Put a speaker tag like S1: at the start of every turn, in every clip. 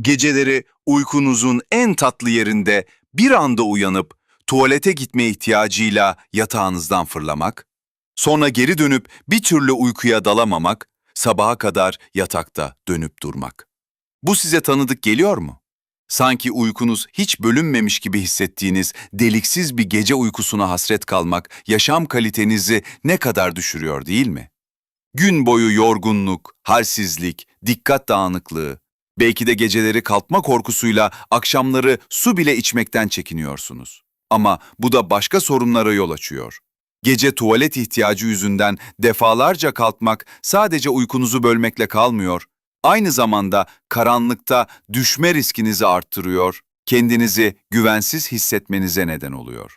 S1: Geceleri uykunuzun en tatlı yerinde bir anda uyanıp tuvalete gitme ihtiyacıyla yatağınızdan fırlamak, sonra geri dönüp bir türlü uykuya dalamamak, sabaha kadar yatakta dönüp durmak. Bu size tanıdık geliyor mu? Sanki uykunuz hiç bölünmemiş gibi hissettiğiniz deliksiz bir gece uykusuna hasret kalmak yaşam kalitenizi ne kadar düşürüyor değil mi? Gün boyu yorgunluk, halsizlik, dikkat dağınıklığı, belki de geceleri kalkma korkusuyla akşamları su bile içmekten çekiniyorsunuz. Ama bu da başka sorunlara yol açıyor. Gece tuvalet ihtiyacı yüzünden defalarca kalkmak sadece uykunuzu bölmekle kalmıyor, aynı zamanda karanlıkta düşme riskinizi arttırıyor, kendinizi güvensiz hissetmenize neden oluyor.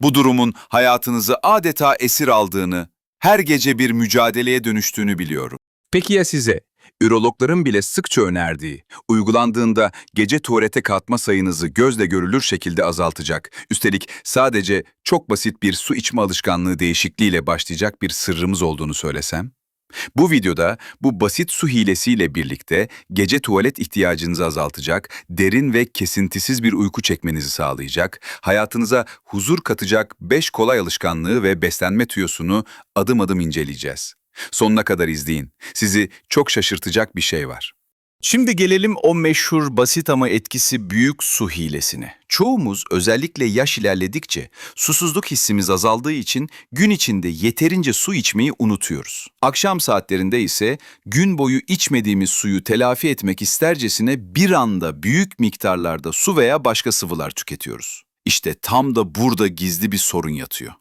S1: Bu durumun hayatınızı adeta esir aldığını, her gece bir mücadeleye dönüştüğünü biliyorum.
S2: Peki ya size? Ürologların bile sıkça önerdiği, uygulandığında gece tuvalete kalkma sayınızı gözle görülür şekilde azaltacak, üstelik sadece çok basit bir su içme alışkanlığı değişikliğiyle başlayacak bir sırrımız olduğunu söylesem? Bu videoda bu basit su hilesiyle birlikte gece tuvalet ihtiyacınızı azaltacak, derin ve kesintisiz bir uyku çekmenizi sağlayacak, hayatınıza huzur katacak 5 kolay alışkanlığı ve beslenme tüyosunu adım adım inceleyeceğiz. Sonuna kadar izleyin. Sizi çok şaşırtacak bir şey var.
S1: Şimdi gelelim o meşhur basit ama etkisi büyük su hilesine. Çoğumuz özellikle yaş ilerledikçe susuzluk hissimiz azaldığı için gün içinde yeterince su içmeyi unutuyoruz. Akşam saatlerinde ise gün boyu içmediğimiz suyu telafi etmek istercesine bir anda büyük miktarlarda su veya başka sıvılar tüketiyoruz. İşte tam da burada gizli bir sorun yatıyor.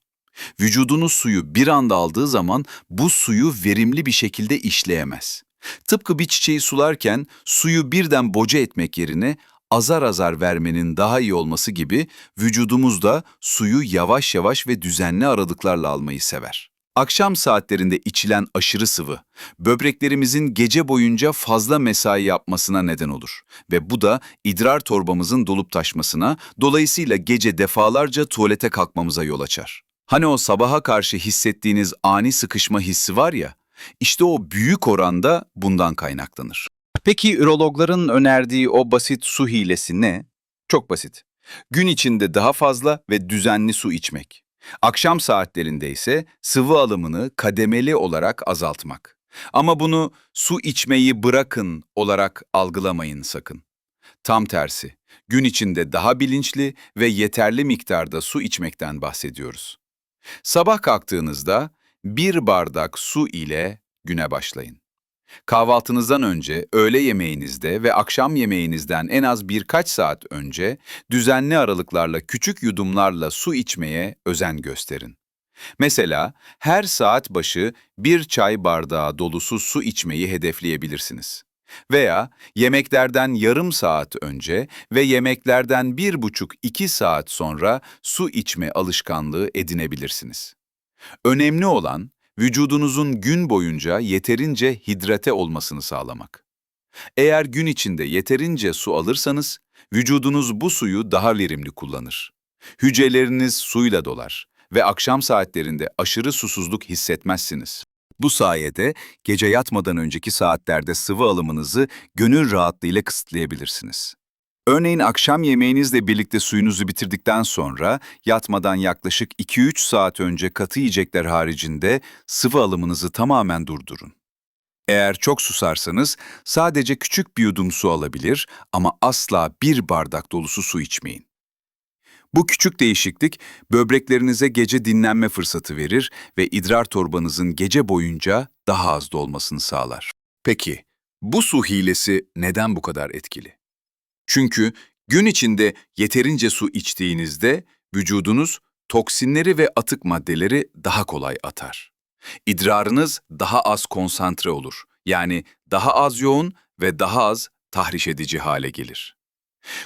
S1: Vücudunuz suyu bir anda aldığı zaman bu suyu verimli bir şekilde işleyemez. Tıpkı bir çiçeği sularken suyu birden boca etmek yerine azar azar vermenin daha iyi olması gibi vücudumuz da suyu yavaş yavaş ve düzenli aralıklarla almayı sever. Akşam saatlerinde içilen aşırı sıvı, böbreklerimizin gece boyunca fazla mesai yapmasına neden olur ve bu da idrar torbamızın dolup taşmasına, dolayısıyla gece defalarca tuvalete kalkmamıza yol açar. Hani o sabaha karşı hissettiğiniz ani sıkışma hissi var ya, işte o büyük oranda bundan kaynaklanır. Peki ürologların önerdiği o basit su hilesi ne? Çok basit. Gün içinde daha fazla ve düzenli su içmek. Akşam saatlerinde ise sıvı alımını kademeli olarak azaltmak. Ama bunu su içmeyi bırakın olarak algılamayın sakın. Tam tersi, gün içinde daha bilinçli ve yeterli miktarda su içmekten bahsediyoruz. Sabah kalktığınızda bir bardak su ile güne başlayın. Kahvaltınızdan önce, öğle yemeğinizde ve akşam yemeğinizden en az birkaç saat önce düzenli aralıklarla küçük yudumlarla su içmeye özen gösterin. Mesela her saat başı bir çay bardağı dolusu su içmeyi hedefleyebilirsiniz. Veya yemeklerden yarım saat önce ve yemeklerden bir buçuk iki saat sonra su içme alışkanlığı edinebilirsiniz. Önemli olan vücudunuzun gün boyunca yeterince hidrate olmasını sağlamak. Eğer gün içinde yeterince su alırsanız, vücudunuz bu suyu daha verimli kullanır. Hücreleriniz suyla dolar ve akşam saatlerinde aşırı susuzluk hissetmezsiniz. Bu sayede gece yatmadan önceki saatlerde sıvı alımınızı gönül rahatlığıyla kısıtlayabilirsiniz. Örneğin akşam yemeğinizle birlikte suyunuzu bitirdikten sonra yatmadan yaklaşık 2-3 saat önce katı yiyecekler haricinde sıvı alımınızı tamamen durdurun. Eğer çok susarsanız sadece küçük bir yudum su alabilir ama asla bir bardak dolusu su içmeyin. Bu küçük değişiklik böbreklerinize gece dinlenme fırsatı verir ve idrar torbanızın gece boyunca daha az dolmasını sağlar. Peki, bu su hilesi neden bu kadar etkili? Çünkü gün içinde yeterince su içtiğinizde vücudunuz toksinleri ve atık maddeleri daha kolay atar. İdrarınız daha az konsantre olur. Yani daha az yoğun ve daha az tahriş edici hale gelir.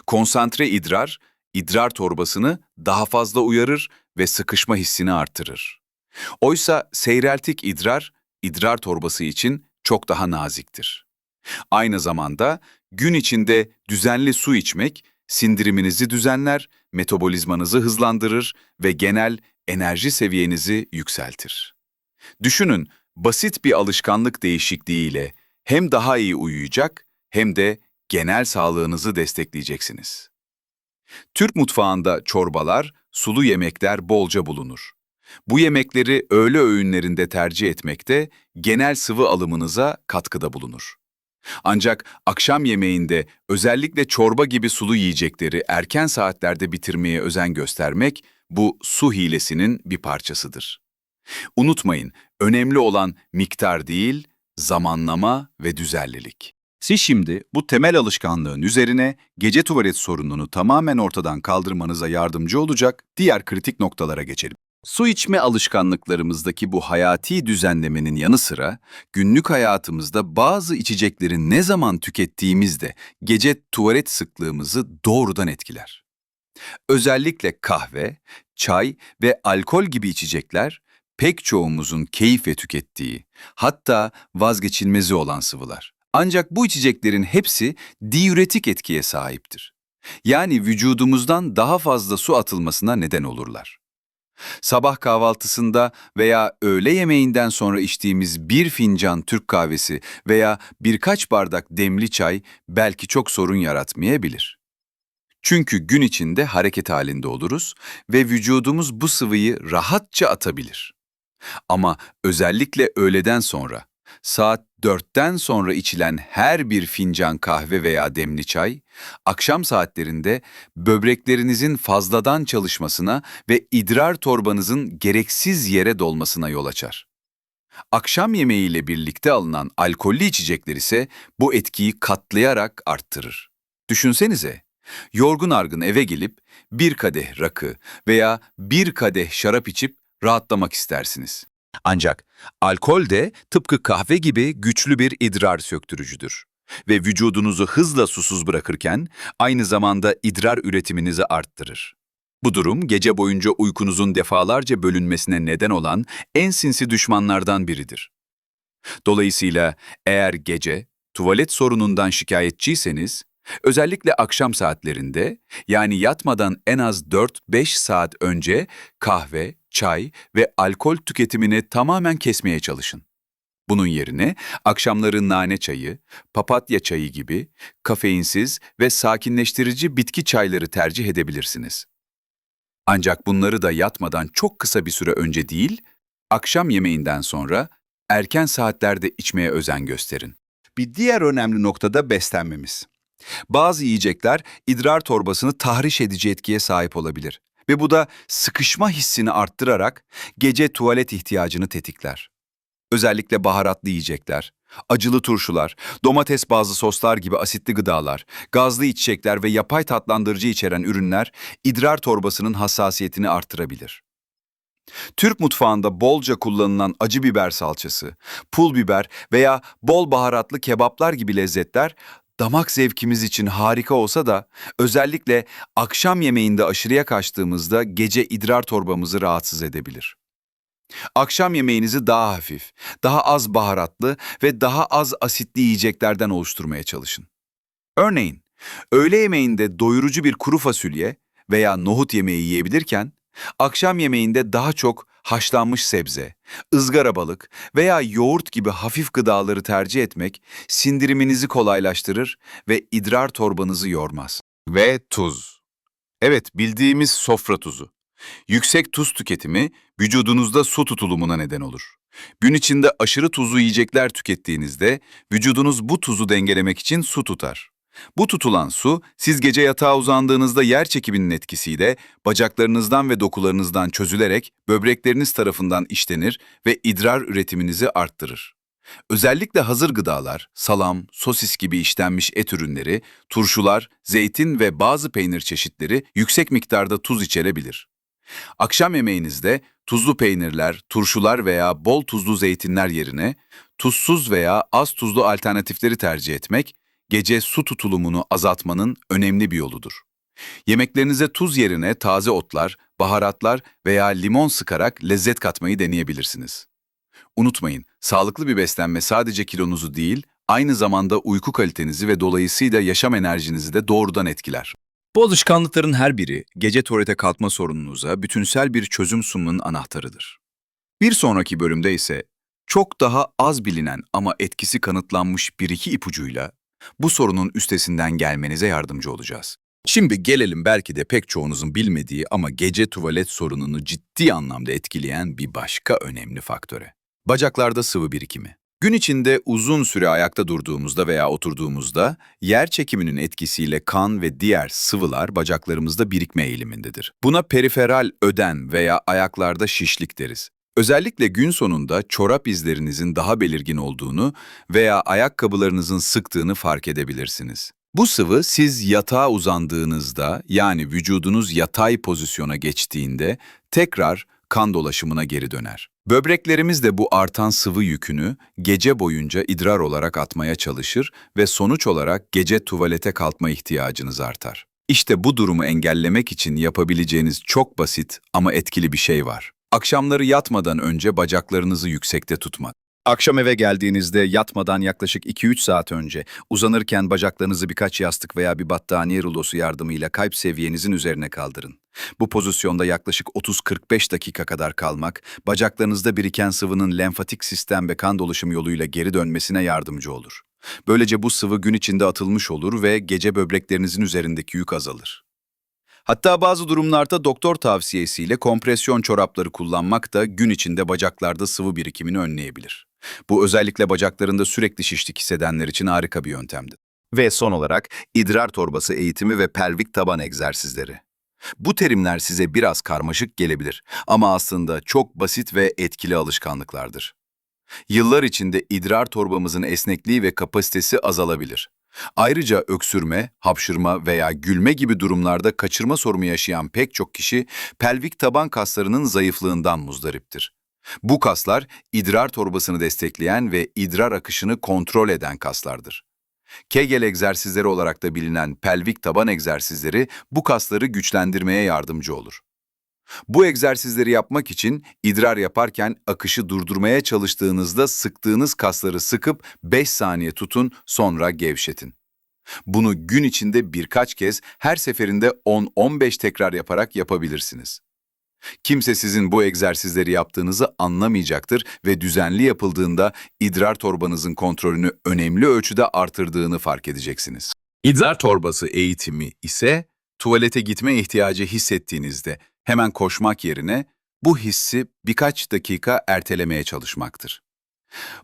S1: Konsantre idrar, idrar torbasını daha fazla uyarır ve sıkışma hissini artırır. Oysa seyreltik idrar, idrar torbası için çok daha naziktir. Aynı zamanda gün içinde düzenli su içmek sindiriminizi düzenler, metabolizmanızı hızlandırır ve genel enerji seviyenizi yükseltir. Düşünün, basit bir alışkanlık değişikliğiyle hem daha iyi uyuyacak hem de
S2: genel sağlığınızı destekleyeceksiniz. Türk mutfağında çorbalar, sulu yemekler bolca bulunur. Bu yemekleri öğle öğünlerinde tercih etmekte genel sıvı alımınıza katkıda bulunur. Ancak akşam yemeğinde özellikle çorba gibi sulu yiyecekleri erken saatlerde bitirmeye özen göstermek bu su hilesinin bir parçasıdır. Unutmayın, önemli olan miktar değil, zamanlama ve düzenlilik.
S1: Siz şimdi bu temel alışkanlığın üzerine gece tuvalet sorununu tamamen ortadan kaldırmanıza yardımcı olacak diğer kritik noktalara geçelim. Su içme alışkanlıklarımızdaki bu hayati düzenlemenin yanı sıra günlük hayatımızda bazı içecekleri ne zaman tükettiğimizde gece tuvalet sıklığımızı doğrudan etkiler. Özellikle kahve, çay ve alkol gibi içecekler pek çoğumuzun keyifle tükettiği, hatta vazgeçilmezi olan sıvılar. Ancak bu içeceklerin hepsi diüretik etkiye sahiptir. Yani vücudumuzdan daha fazla su atılmasına neden olurlar. Sabah kahvaltısında veya öğle yemeğinden sonra içtiğimiz bir fincan Türk kahvesi veya birkaç bardak demli çay belki çok sorun yaratmayabilir. Çünkü gün içinde hareket halinde oluruz ve vücudumuz bu sıvıyı rahatça atabilir. Ama özellikle öğleden sonra, saat 4'ten sonra içilen her bir fincan kahve veya demli çay, akşam saatlerinde böbreklerinizin fazladan çalışmasına ve idrar torbanızın gereksiz yere dolmasına yol açar. Akşam yemeğiyle birlikte alınan alkollü içecekler ise bu etkiyi katlayarak arttırır. Düşünsenize, yorgun argın eve gelip bir kadeh rakı veya bir kadeh şarap içip rahatlamak istersiniz. Ancak alkol de tıpkı kahve gibi güçlü bir idrar söktürücüdür. Ve vücudunuzu hızla susuz bırakırken aynı zamanda idrar üretiminizi arttırır. Bu durum gece boyunca uykunuzun defalarca bölünmesine neden olan en sinsi düşmanlardan biridir. Dolayısıyla eğer gece tuvalet sorunundan şikayetçiyseniz, özellikle akşam saatlerinde yani yatmadan en az 4-5 saat önce kahve, çay ve alkol tüketimini tamamen kesmeye çalışın. Bunun yerine akşamları nane çayı, papatya çayı gibi kafeinsiz ve sakinleştirici bitki çayları tercih edebilirsiniz. Ancak bunları da yatmadan çok kısa bir süre önce değil, akşam yemeğinden sonra erken saatlerde içmeye özen gösterin. Bir diğer önemli nokta da beslenmemiz. Bazı yiyecekler idrar torbasını tahriş edici etkiye sahip olabilir ve bu da sıkışma hissini arttırarak gece tuvalet ihtiyacını tetikler. Özellikle baharatlı yiyecekler, acılı turşular, domates bazlı soslar gibi asitli gıdalar, gazlı içecekler ve yapay tatlandırıcı içeren ürünler idrar torbasının hassasiyetini arttırabilir. Türk mutfağında bolca kullanılan acı biber salçası, pul biber veya bol baharatlı kebaplar gibi lezzetler damak zevkimiz için harika olsa da özellikle akşam yemeğinde aşırıya kaçtığımızda gece idrar torbamızı rahatsız edebilir. Akşam yemeğinizi daha hafif, daha az baharatlı ve daha az asitli yiyeceklerden oluşturmaya çalışın. Örneğin, öğle yemeğinde doyurucu bir kuru fasulye veya nohut yemeği yiyebilirken, akşam yemeğinde daha çok haşlanmış sebze, ızgara balık veya yoğurt gibi hafif gıdaları tercih etmek sindiriminizi kolaylaştırır ve idrar torbanızı yormaz. Ve tuz. Evet, bildiğimiz sofra tuzu. Yüksek tuz tüketimi vücudunuzda su tutulumuna neden olur. Gün içinde aşırı tuzlu yiyecekler tükettiğinizde vücudunuz bu tuzu dengelemek için su tutar. Bu tutulan su, siz gece yatağa uzandığınızda yer çekiminin etkisiyle bacaklarınızdan ve dokularınızdan çözülerek böbrekleriniz tarafından işlenir ve idrar üretiminizi arttırır. Özellikle hazır gıdalar, salam, sosis gibi işlenmiş et ürünleri, turşular, zeytin ve bazı peynir çeşitleri yüksek miktarda tuz içerebilir. Akşam yemeğinizde tuzlu peynirler, turşular veya bol tuzlu zeytinler yerine tuzsuz veya az tuzlu alternatifleri tercih etmek, gece su tutulumunu azaltmanın önemli bir yoludur. Yemeklerinize tuz yerine taze otlar, baharatlar veya limon sıkarak lezzet katmayı deneyebilirsiniz. Unutmayın, sağlıklı bir beslenme sadece kilonuzu değil, aynı zamanda uyku kalitenizi ve dolayısıyla yaşam enerjinizi de doğrudan etkiler. Bu alışkanlıkların her biri gece tuvalete kalkma sorununuza bütünsel bir çözüm sunmanın anahtarıdır. Bir sonraki bölümde ise çok daha az bilinen ama etkisi kanıtlanmış bir iki ipucuyla
S2: Bu sorunun üstesinden gelmenize yardımcı olacağız.
S3: Şimdi gelelim belki de pek çoğunuzun bilmediği ama gece tuvalet sorununu ciddi anlamda etkileyen bir başka önemli faktöre. Bacaklarda sıvı birikimi.
S2: Gün içinde uzun süre ayakta durduğumuzda veya oturduğumuzda yer çekiminin etkisiyle kan ve diğer sıvılar bacaklarımızda birikme eğilimindedir. Buna periferal ödem veya ayaklarda şişlik deriz. Özellikle gün sonunda çorap izlerinizin daha belirgin olduğunu veya ayakkabılarınızın sıktığını fark edebilirsiniz. Bu sıvı siz yatağa uzandığınızda yani vücudunuz yatay pozisyona geçtiğinde tekrar kan dolaşımına geri döner. Böbreklerimiz de bu artan sıvı yükünü gece boyunca idrar olarak atmaya çalışır ve sonuç olarak gece tuvalete kalkma ihtiyacınız artar. İşte bu durumu engellemek için yapabileceğiniz çok basit ama etkili bir şey var. Akşamları yatmadan önce bacaklarınızı yüksekte tutmak.
S3: Akşam eve geldiğinizde yatmadan yaklaşık 2-3 saat önce uzanırken bacaklarınızı birkaç yastık veya bir battaniye rulosu yardımıyla kalp seviyenizin üzerine kaldırın. Bu pozisyonda yaklaşık 30-45 dakika kadar kalmak, bacaklarınızda biriken sıvının lenfatik sistem ve kan dolaşım yoluyla geri dönmesine yardımcı olur. Böylece bu sıvı gün içinde atılmış olur ve gece böbreklerinizin üzerindeki yük azalır. Hatta bazı durumlarda doktor tavsiyesiyle kompresyon çorapları kullanmak da gün içinde bacaklarda sıvı birikimini önleyebilir. Bu özellikle bacaklarında sürekli şişlik hissedenler için harika bir yöntemdir. Ve son olarak idrar torbası eğitimi ve pelvik taban egzersizleri. Bu terimler size biraz karmaşık gelebilir ama aslında çok basit ve etkili alışkanlıklardır. Yıllar içinde idrar torbamızın esnekliği ve kapasitesi azalabilir. Ayrıca öksürme, hapşırma veya gülme gibi durumlarda kaçırma sorunu yaşayan pek çok kişi pelvik taban kaslarının zayıflığından muzdariptir. Bu kaslar idrar torbasını destekleyen ve idrar akışını kontrol eden kaslardır. Kegel egzersizleri olarak da bilinen pelvik taban egzersizleri bu kasları güçlendirmeye yardımcı olur. Bu egzersizleri yapmak için idrar yaparken akışı durdurmaya çalıştığınızda sıktığınız kasları sıkıp 5 saniye tutun sonra gevşetin. Bunu gün içinde birkaç kez her seferinde 10-15 tekrar yaparak yapabilirsiniz. Kimse sizin bu egzersizleri yaptığınızı anlamayacaktır ve düzenli yapıldığında idrar torbanızın kontrolünü önemli ölçüde artırdığını fark edeceksiniz. İdrar torbası eğitimi ise tuvalete gitme ihtiyacı hissettiğinizde hemen koşmak yerine bu hissi birkaç dakika ertelemeye çalışmaktır.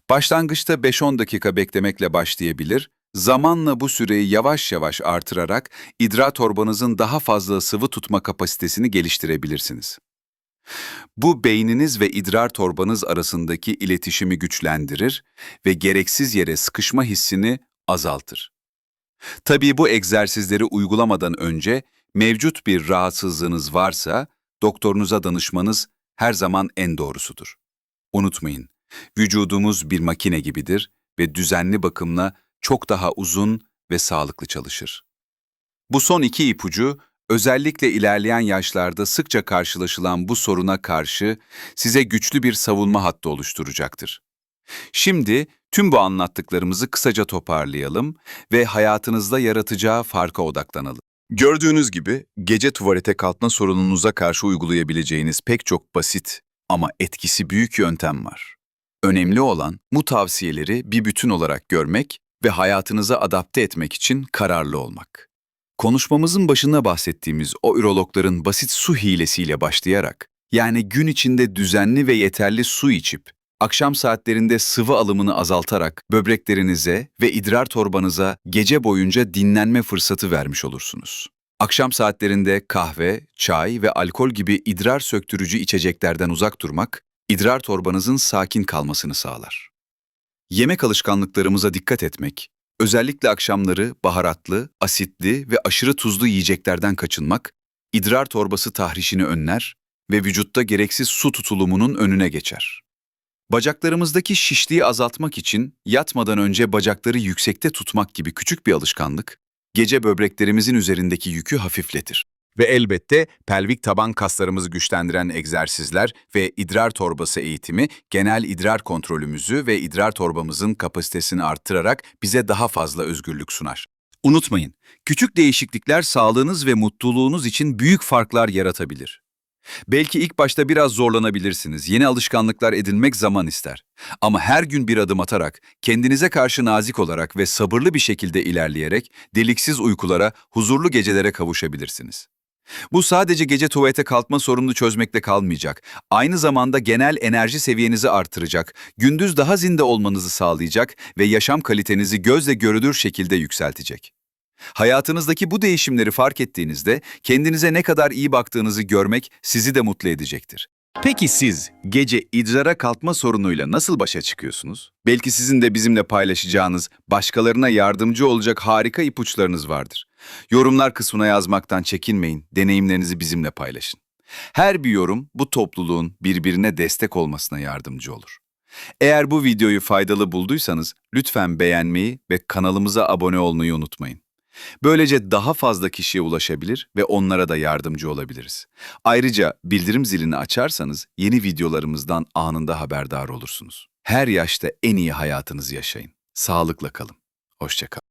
S3: Başlangıçta 5-10 dakika beklemekle başlayabilir, zamanla bu süreyi yavaş yavaş artırarak idrar torbanızın daha fazla sıvı tutma kapasitesini geliştirebilirsiniz. Bu beyniniz ve idrar torbanız arasındaki iletişimi güçlendirir ve gereksiz yere sıkışma hissini azaltır. Tabii bu egzersizleri uygulamadan önce mevcut bir rahatsızlığınız varsa doktorunuza danışmanız her zaman en doğrusudur. Unutmayın, vücudumuz bir makine gibidir ve düzenli bakımla çok daha uzun ve sağlıklı çalışır. Bu son iki ipucu özellikle ilerleyen yaşlarda sıkça karşılaşılan bu soruna karşı size güçlü bir savunma hattı oluşturacaktır. Şimdi tüm bu anlattıklarımızı kısaca toparlayalım ve hayatınızda yaratacağı farka odaklanalım. Gördüğünüz gibi gece tuvalete kalkma sorununuza karşı uygulayabileceğiniz pek çok basit ama etkisi büyük yöntem var. Önemli olan bu tavsiyeleri bir bütün olarak görmek ve hayatınıza adapte etmek için kararlı olmak. Konuşmamızın başında bahsettiğimiz o ürologların basit su hilesiyle başlayarak, yani gün içinde düzenli ve yeterli su içip, akşam saatlerinde sıvı alımını azaltarak böbreklerinize ve idrar torbanıza gece boyunca dinlenme fırsatı vermiş olursunuz. Akşam saatlerinde kahve, çay ve alkol gibi idrar söktürücü içeceklerden uzak durmak, idrar torbanızın sakin kalmasını sağlar. Yemek alışkanlıklarımıza dikkat etmek, özellikle akşamları baharatlı, asitli ve aşırı tuzlu yiyeceklerden kaçınmak, idrar torbası tahrişini önler ve vücutta gereksiz su tutulumunun önüne geçer. Bacaklarımızdaki şişliği azaltmak için yatmadan önce bacakları yüksekte tutmak gibi küçük bir alışkanlık, gece böbreklerimizin üzerindeki yükü hafifletir. Ve elbette pelvik taban kaslarımızı güçlendiren egzersizler ve idrar torbası eğitimi genel idrar kontrolümüzü ve idrar torbamızın kapasitesini arttırarak bize daha fazla özgürlük sunar. Unutmayın, küçük değişiklikler sağlığınız ve mutluluğunuz için büyük farklar yaratabilir.
S2: Belki ilk başta biraz zorlanabilirsiniz. Yeni alışkanlıklar edinmek zaman ister. Ama her gün bir adım atarak, kendinize karşı nazik olarak ve sabırlı bir şekilde ilerleyerek deliksiz uykulara, huzurlu gecelere kavuşabilirsiniz. Bu sadece gece tuvalete kalkma sorununu çözmekle kalmayacak. Aynı zamanda genel enerji seviyenizi artıracak, gündüz daha zinde olmanızı sağlayacak ve yaşam kalitenizi gözle görülür şekilde yükseltecek. Hayatınızdaki bu değişimleri fark ettiğinizde kendinize ne kadar iyi baktığınızı görmek sizi de mutlu edecektir.
S3: Peki siz gece idrara kalkma sorunuyla nasıl başa çıkıyorsunuz? Belki sizin de bizimle paylaşacağınız, başkalarına yardımcı olacak harika ipuçlarınız vardır. Yorumlar kısmına yazmaktan çekinmeyin, deneyimlerinizi bizimle paylaşın. Her bir yorum bu topluluğun birbirine destek olmasına yardımcı olur. Eğer bu videoyu faydalı bulduysanız lütfen beğenmeyi ve kanalımıza abone olmayı unutmayın. Böylece daha fazla kişiye ulaşabilir ve onlara da yardımcı olabiliriz. Ayrıca bildirim zilini açarsanız yeni videolarımızdan anında haberdar olursunuz. Her yaşta en iyi hayatınızı yaşayın. Sağlıkla kalın. Hoşçakalın.